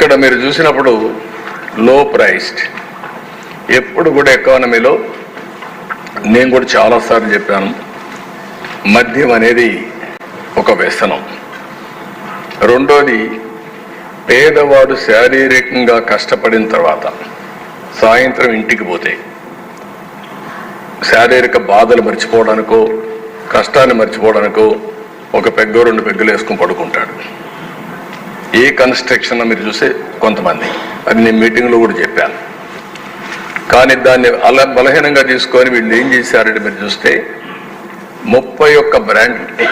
ఇక్కడ మీరు చూసినప్పుడు లో ప్రైస్డ్. ఎప్పుడు కూడా ఎకానమీలో నేను కూడా చాలాసార్లు చెప్పాను మద్యం అనేది ఒక వ్యసనం. రెండోది పేదవాడు శారీరకంగా కష్టపడిన తర్వాత సాయంత్రం ఇంటికి పోతే శారీరక బాధలు మర్చిపోవడానికో కష్టాన్ని మర్చిపోవడానికో ఒక పెగ్గో రెండు పెగ్గులు వేసుకుని పడుకుంటాడు. ఏ కన్స్ట్రక్షన్ మీరు చూస్తే కొంతమంది. అది నేను మీటింగ్లో కూడా చెప్పాను. కానీ దాన్ని అలా బలహీనంగా తీసుకొని వీళ్ళు ఏం చేశారంటే మీరు చూస్తే ముప్పై ఒక్క బ్రాండ్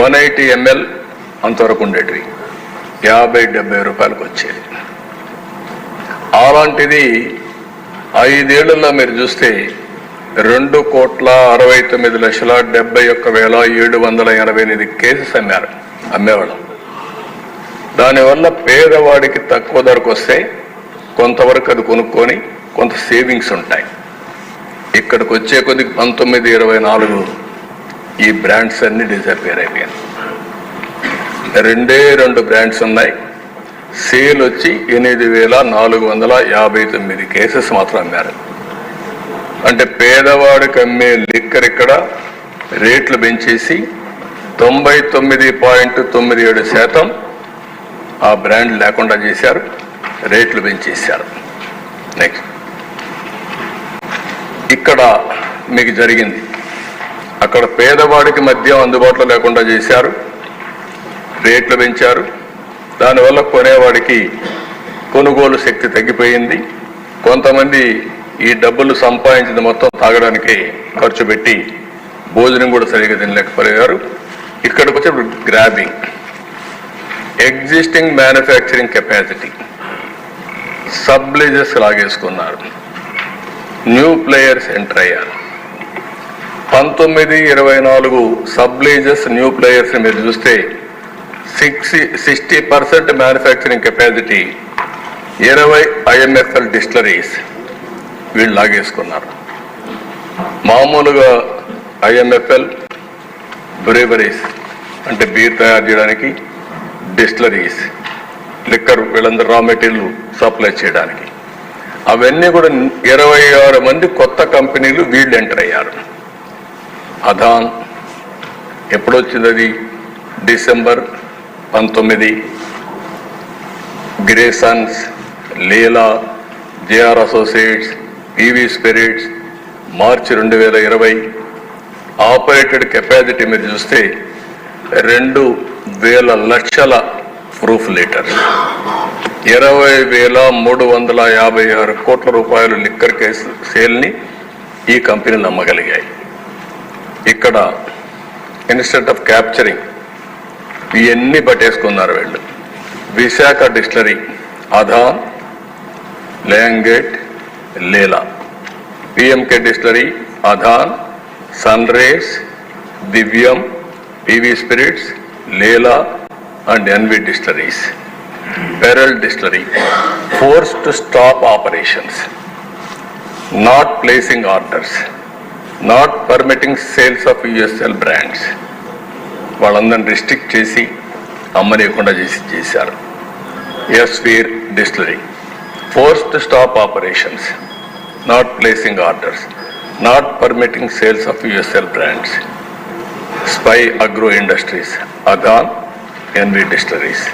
వన్ ఎయిటీ ఎంఎల్ అంతవరకు ఉండేటివి. యాభై డెబ్బై రూపాయలకు వచ్చేది. అలాంటిది ఐదేళ్ళలో మీరు చూస్తే రెండు కోట్ల అరవై తొమ్మిది లక్షల డెబ్బై ఒక్క వేల ఏడు వందల ఎనభై ఎనిమిది కేసెస్ అమ్మారు అమ్మేవాళ్ళం. దానివల్ల పేదవాడికి తక్కువ ధరకు వస్తే కొంతవరకు అది కొనుక్కొని కొంత సేవింగ్స్ ఉంటాయి. ఇక్కడికి వచ్చే కొద్ది పంతొమ్మిది ఇరవై నాలుగు ఈ బ్రాండ్స్ అన్ని డిసappear అయిపోయాయి. రెండే రెండు బ్రాండ్స్ ఉన్నాయి. సేల్ వచ్చి ఎనిమిది వేల నాలుగు వందల యాభై తొమ్మిది కేసెస్ మాత్రం అమ్మారు. అంటే పేదవాడికి అమ్మే లిక్కర్ ఇక్కడ రేట్లు పెంచేసి తొంభై తొమ్మిది పాయింట్ తొమ్మిది ఏడు శాతం ఆ బ్రాండ్ లేకుండా చేశారు రేట్లు పెంచేశారు. నెక్స్ట్ ఇక్కడ మీకు జరిగింది. అక్కడ పేదవాడికి మద్యం అందుబాటులో లేకుండా చేశారు రేట్లు పెంచారు. దానివల్ల కొనేవాడికి కొనుగోలు శక్తి తగ్గిపోయింది. కొంతమంది ఈ డబ్బులు సంపాదించింది మొత్తం తాగడానికి ఖర్చు పెట్టి భోజనం కూడా సరిగా తినలేకపోయారు. ఇక్కడికి వచ్చి grabbing existing manufacturing capacity subleases లాగేసుకున్నారు. New players enter అయ్యారు. పంతొమ్మిది ఇరవై నాలుగు సబ్లేజెస్ న్యూ ప్లేయర్స్ మీరు చూస్తే sixty sixty percent manufacturing capacity ఇరవై ఐఎంఎఫ్ఎల్ డిస్టలరీస్ వీళ్ళు లాగేసుకున్నారు. మామూలుగా ఐఎంఎఫ్ఎల్ బ్రేవరీస్ అంటే బీర్ తయారు చేయడానికి డిస్టిలరీస్ లిక్కర్ వీళ్ళందరూ రా మెటీరియల్ సప్లై చేయడానికి. అవన్నీ కూడా ఇరవై ఆరు మంది కొత్త కంపెనీలు వీళ్ళు ఎంటర్ అయ్యారు. అదాన్ ఎప్పుడొచ్చింది అది డిసెంబర్ పంతొమ్మిది. Graysons Leela JR associates PV spirits మార్చి రెండు వేల ఇరవై. ఆపరేటెడ్ కెపాసిటీ మీరు చూస్తే రెండు వేల లక్షల ప్రూఫ్ లీటర్. ఇరవై వేల మూడు వందల యాభై ఆరు కోట్ల రూపాయలు లిక్కర్ కేసు సేల్ని ఈ కంపెనీలు నమ్మగలిగాయి. ఇక్కడ ఇన్స్టెంట్ ఆఫ్ క్యాప్చరింగ్ ఇవన్నీ పట్టేసుకున్నారు వీళ్ళు. Visakha distillery Adan లేంగేట్ Leela. PMK distillery Adan sun rays Divyam PV spirits Leela and NV distilleries pearl distillery force to stop operations not placing orders not permitting sales of USL brands వాళ్ళందరిని restrict చేసి అమ్మనీయకుండా చేసి చేశారు. SVR distillery force to stop operations not placing orders not permitting sales of USL brands SPY agro industries Adan NV distilleries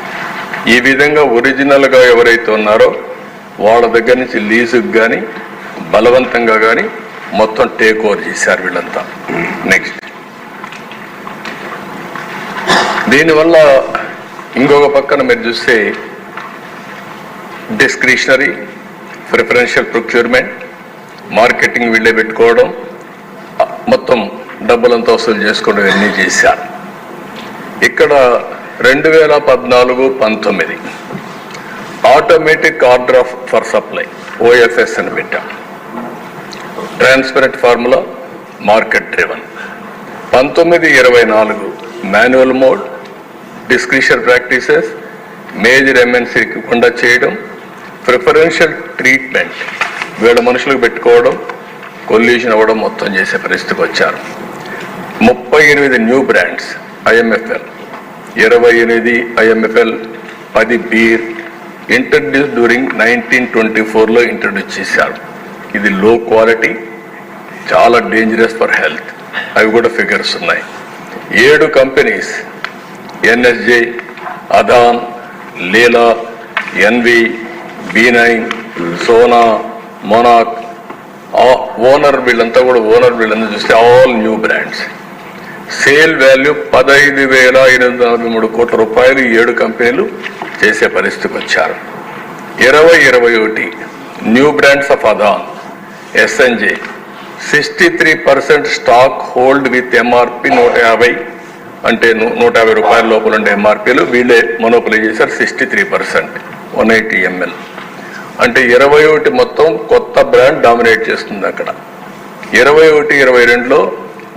ఈ విధంగా ఒరిజినల్గా ఎవరైతే ఉన్నారో వాళ్ళ దగ్గర నుంచి లీజుకు కానీ బలవంతంగా కానీ మొత్తం టేక్ ఓవర్ చేశారు వీళ్ళంతా. నెక్స్ట్ దీనివల్ల ఇంకొక పక్కన మీరు చూస్తే డిస్క్రిషనరీ ప్రిఫరెన్షియల్ ప్రొక్యూర్మెంట్ మార్కెటింగ్ వీళ్ళే పెట్టుకోవడం మొత్తం డబ్బులంతా వసూలు చేసుకోవడం ఇవన్నీ చేశారు. ఇక్కడ రెండు వేల పద్నాలుగు పంతొమ్మిది automatic order of for supply OFS అని పెట్టాం. Transparent formula market driven. పంతొమ్మిది ఇరవై నాలుగు manual mode discretion practices major ఎంఎన్సీకి కుండా చేయడం ప్రిఫరెన్షియల్ ట్రీట్మెంట్ వీళ్ళ మనుషులకు పెట్టుకోవడం కొల్యూషన్ అవ్వడం మొత్తం చేసే పరిస్థితికి వచ్చారు. ముప్పై ఎనిమిది న్యూ బ్రాండ్స్ ఐఎంఎఫ్ఎల్. ఇరవై ఎనిమిది ఐఎంఎఫ్ఎల్ పది beer introduce during nineteen twenty ఫోర్లో ఇంట్రడ్యూస్ చేశారు. ఇది లో క్వాలిటీ చాలా డేంజరస్ ఫర్ హెల్త్ అవి కూడా ఫిగర్స్ ఉన్నాయి. ఏడు companies NSJ Adan Leela NV B nine Sona మొనాక్ owner వీళ్ళంతా కూడా ఓనర్ వీళ్ళంతా చూస్తే all new brands sale value పదహైదు వేల ఎనిమిది నలభై మూడు కోట్ల రూపాయలు ఏడు కంపెనీలు చేసే పరిస్థితికి వచ్చారు. ఇరవై ఇరవై ఒకటి new brands of Adan SNJ sixty three percent stock hold with MRP నూట యాభై అంటే నూట యాభై రూపాయల లోపల ఉండే ఎంఆర్పీలు వీళ్ళే మనోపలి చేశారు sixty three percent one eighty ML అంటే ఇరవై ఒకటి మొత్తం కొత్త బ్రాండ్ డామినేట్ చేస్తుంది అక్కడ. ఇరవై ఒకటి ఇరవై రెండులో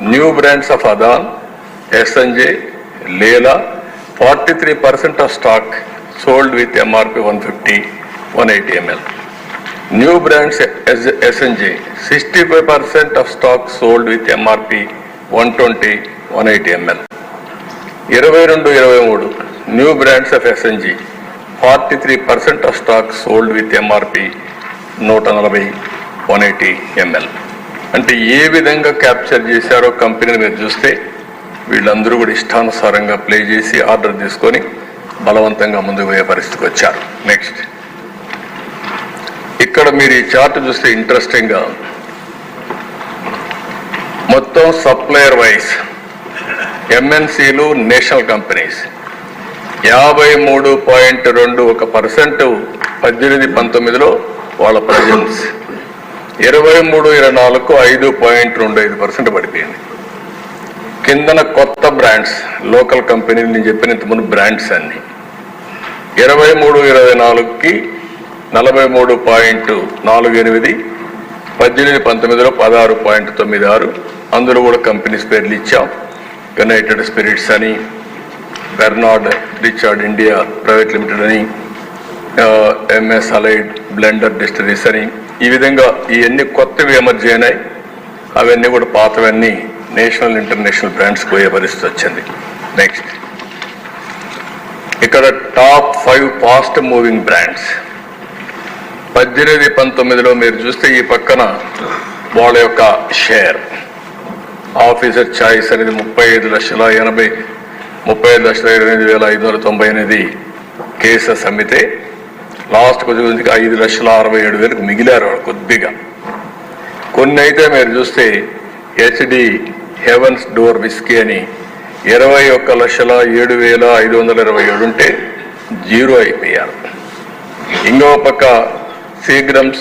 new brands of Adan SNJ Leela forty three percent of stock sold with MRP one fifty one eighty ML new brands SNJ sixty five percent of stock sold with MRP one twenty one eighty ML ఇరవై రెండు ఇరవై మూడు new brands of SNG forty three percent of stock sold with MRP నూట నలభై one eighty ML అంటే ఏ విధంగా capture చేశారో కంపెనీని మీరు చూస్తే వీళ్ళందరూ కూడా ఇష్టానుసారంగా ప్లే చేసి ఆర్డర్ తీసుకొని బలవంతంగా ముందుకు పోయే పరిస్థితికి వచ్చారు. నెక్స్ట్ ఇక్కడ మీరు ఈ చార్ట్ చూస్తే ఇంట్రెస్టింగ్గా మొత్తం సప్లయర్ వైస్ ఎంఎన్సీలు నేషనల్ కంపెనీస్ యాభై మూడు పాయింట్ రెండు ఒక పర్సెంట్ పద్దెనిమిది పంతొమ్మిదిలో వాళ్ళ ప్రజెన్స్ ఇరవై మూడు ఇరవై నాలుగు ఐదు పాయింట్ రెండు ఐదు పర్సెంట్ పడిపోయింది. కిందన కొత్త బ్రాండ్స్ లోకల్ కంపెనీలు నేను చెప్పిన ఇంతకుముందు బ్రాండ్స్ అన్ని. ఇరవై మూడు ఇరవై నాలుగుకి నలభై మూడు పాయింట్ నాలుగు ఎనిమిది పద్దెనిమిది పంతొమ్మిదిలో పదహారు పాయింట్ తొమ్మిది ఆరు. అందులో కూడా కంపెనీస్ పేర్లు ఇచ్చాం. యునైటెడ్ స్పిరిట్స్ అని Pernod Ricard India private limited అని ఎంఎస్ అలైడ్ బ్లెండర్ డిస్టరీస్ అని ఈ విధంగా ఇవన్నీ కొత్తవి ఎమర్జీ అయినాయి. అవన్నీ కూడా పాతవన్నీ నేషనల్ ఇంటర్నేషనల్ బ్రాండ్స్ పోయే పరిస్థితి వచ్చింది. నెక్స్ట్ ఇక్కడ top five fast moving brands. పద్దెనిమిది పంతొమ్మిదిలో మీరు చూస్తే ఈ పక్కన వాళ్ళ యొక్క షేర్. ఆఫీసర్ ఛాయిస్ అనేది ముప్పై ఐదు లక్షల ఎనభై ముప్పై ఐదు లక్షల ఇరవై ఎనిమిది వేల ఐదు వందల తొంభై ఎనిమిది కేసెస్ అమ్మితే లాస్ట్ కొద్దిగా ఐదు లక్షల అరవై ఏడు వేలకు మిగిలారు వాళ్ళు కొద్దిగా. కొన్ని అయితే మీరు చూస్తే హెచ్డి హెవెన్స్ డోర్ విస్కీ అని ఇరవై ఒక్క లక్షల ఏడు వేల ఐదు వందల ఇరవై ఏడు ఉంటే జీరో అయిపోయారు. ఇంకో పక్క సీగ్రమ్స్